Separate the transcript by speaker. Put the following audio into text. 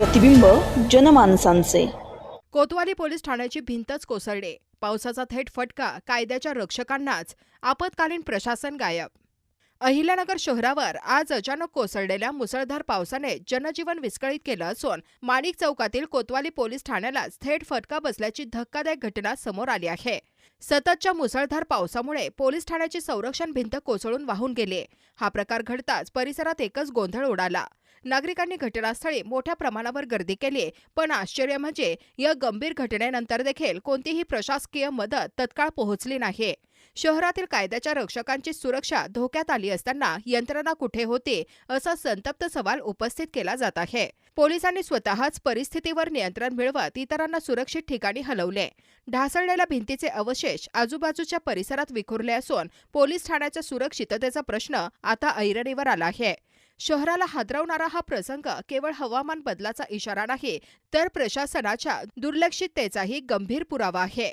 Speaker 1: प्रतिबिंब जनमानसांचे.
Speaker 2: कोतवाली पोलीस ठाण्याची भिंतच कोसळली. पावसाचा थेट फटका कायद्याच्या रक्षकांनाच. आपत्कालीन प्रशासन गायब. अहिल्यानगर शहरावर आज अचानक कोसळलेल्या मुसळधार पावसाने जनजीवन विस्कळीत केलं असून माणिक चौकातील कोतवाली पोलीस ठाण्यालाच थेट फटका बसल्याची धक्कादायक घटना समोर आली आहे. सततच्या मुसळधार पावसामुळे पोलीस ठाण्याची संरक्षण भिंत कोसळून वाहून गेली. हा प्रकार घडताच परिसरात एकच गोंधळ उडाला. नागरिकांनी घटनास्थळी मोठ्या प्रमाणावर गर्दी केली पण आश्चर्य म्हणजे या गंभीर घटनेनंतर देखील कोणतीही प्रशासकीय मदत तत्काळ पोहोचली नाही. शहरातील कायद्याच्या रक्षकांची सुरक्षा धोक्यात आली असताना यंत्रणा कुठे होती असा संतप्त सवाल उपस्थित केला जात आहे. पोलिसांनी स्वतःच परिस्थितीवर नियंत्रण मिळवत इतरांना सुरक्षित ठिकाणी हलवले. ढासळलेल्या भिंतीचे अवशेष आजूबाजूच्या परिसरात विखुरले असून पोलीस ठाण्याच्या सुरक्षिततेचा प्रश्न आता ऐरणीवर आला आहे. शहराला हादरवणारा हा प्रसंग केवळ हवामान बदलाचा इशारा नाही तर प्रशासनाच्या दुर्लक्षिततेचाही गंभीर पुरावा आहे.